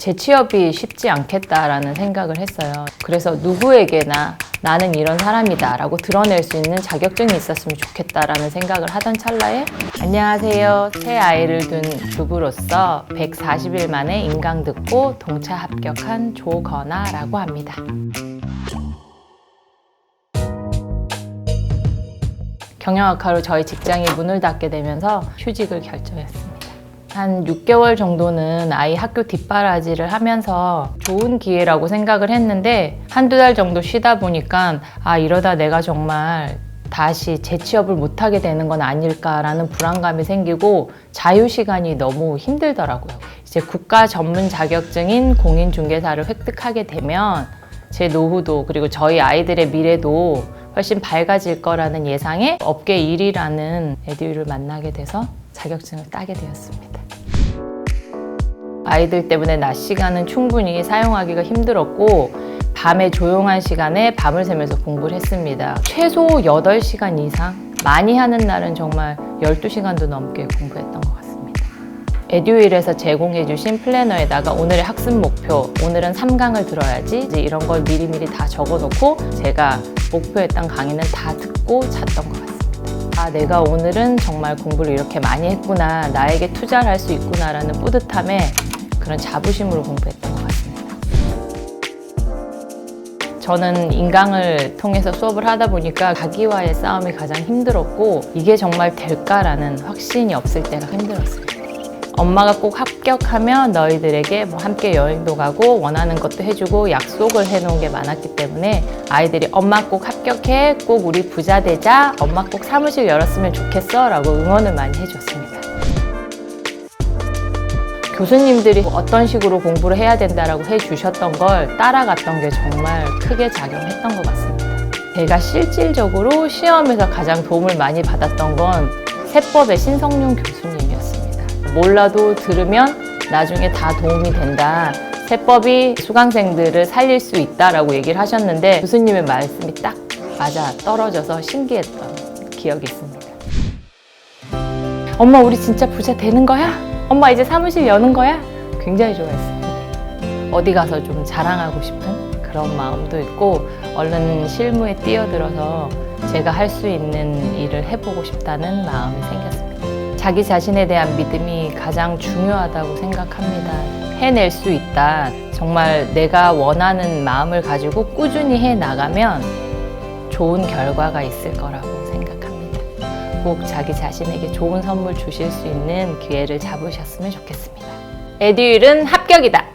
재취업이 쉽지 않겠다라는 생각을 했어요. 그래서 누구에게나 나는 이런 사람이다 라고 드러낼 수 있는 자격증이 있었으면 좋겠다라는 생각을 하던 찰나에 안녕하세요. 새 아이를 둔 주부로서 140일 만에 인강 듣고 동차 합격한 조건아라고 합니다. 경영학과로 저희 직장이 문을 닫게 되면서 휴직을 결정했습니다. 한 6개월 정도는 아이 학교 뒷바라지를 하면서 좋은 기회라고 생각을 했는데 한두 달 정도 쉬다 보니까 아, 이러다 내가 정말 다시 재취업을 못하게 되는 건 아닐까라는 불안감이 생기고 자유시간이 너무 힘들더라고요. 이제 국가 전문 자격증인 공인중개사를 획득하게 되면 제 노후도 그리고 저희 아이들의 미래도 훨씬 밝아질 거라는 예상에 업계 1위라는 에듀를 만나게 돼서 자격증을 따게 되었습니다. 아이들 때문에 낮 시간은 충분히 사용하기가 힘들었고 밤에 조용한 시간에 밤을 새면서 공부를 했습니다. 최소 8시간 이상 많이 하는 날은 정말 12시간도 넘게 공부했던 것 같습니다. 에듀윌에서 제공해 주신 플래너에다가 오늘의 학습 목표, 오늘은 3강을 들어야지 이런 걸 미리미리 다 적어 놓고 제가 목표했던 강의는 다 듣고 잤던 것 같습니다. 아, 내가 오늘은 정말 공부를 이렇게 많이 했구나, 나에게 투자를 할 수 있구나라는 뿌듯함에 그런 자부심으로 공부했던 것 같습니다. 저는 인강을 통해서 수업을 하다 보니까 자기와의 싸움이 가장 힘들었고 이게 정말 될까라는 확신이 없을 때가 힘들었어요. 엄마가 꼭 합격하면 너희들에게 뭐 함께 여행도 가고 원하는 것도 해주고 약속을 해놓은 게 많았기 때문에 아이들이 엄마 꼭 합격해 꼭 우리 부자 되자 엄마 꼭 사무실 열었으면 좋겠어 라고 응원을 많이 해줬습니다. 교수님들이 어떤 식으로 공부를 해야 된다라고 해주셨던 걸 따라갔던 게 정말 크게 작용했던 것 같습니다. 제가 실질적으로 시험에서 가장 도움을 많이 받았던 건 세법의 신성룡 교수님이었습니다. 몰라도 들으면 나중에 다 도움이 된다. 세법이 수강생들을 살릴 수 있다라고 얘기를 하셨는데 교수님의 말씀이 딱 맞아 떨어져서 신기했던 기억이 있습니다. 엄마 우리 진짜 부자 되는 거야? 엄마 이제 사무실 여는 거야? 굉장히 좋아했습니다. 어디 가서 좀 자랑하고 싶은 그런 마음도 있고 얼른 실무에 뛰어들어서 제가 할 수 있는 일을 해보고 싶다는 마음이 생겼습니다. 자기 자신에 대한 믿음이 가장 중요하다고 생각합니다. 해낼 수 있다. 정말 내가 원하는 마음을 가지고 꾸준히 해 나가면 좋은 결과가 있을 거라고. 꼭 자기 자신에게 좋은 선물 주실 수 있는 기회를 잡으셨으면 좋겠습니다. 에듀일은 합격이다.